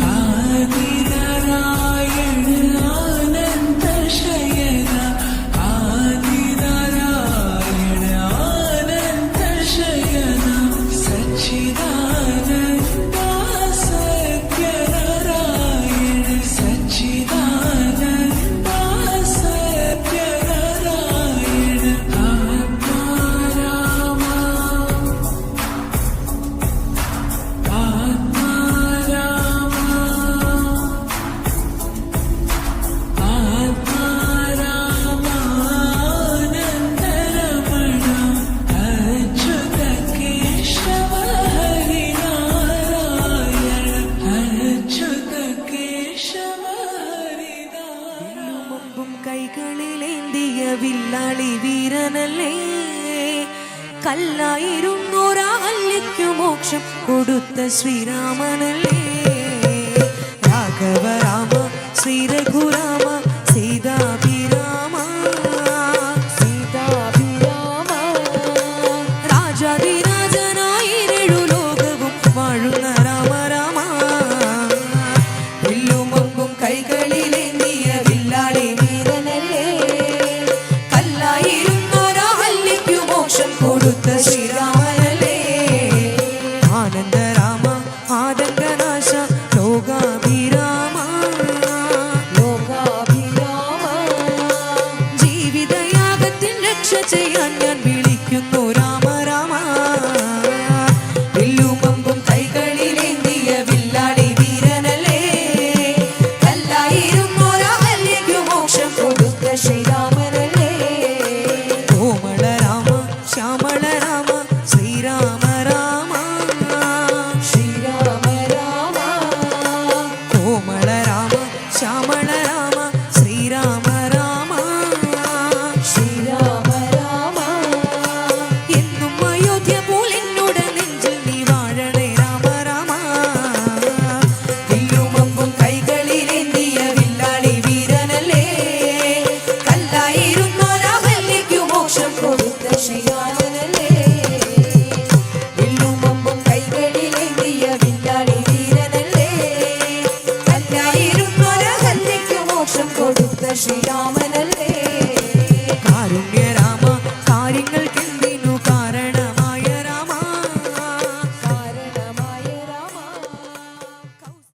啊 വില്ലാളി വീരനല്ലേ? കല്ലായിരുന്നൊരാഹല്യയ്ക്കു മോക്ഷം കൊടുത്ത ശ്രീരാമനല്ലേ? രാഘവരാമ ശ്രീരഘുരാമ Jayan Yan Bil. especially dominant.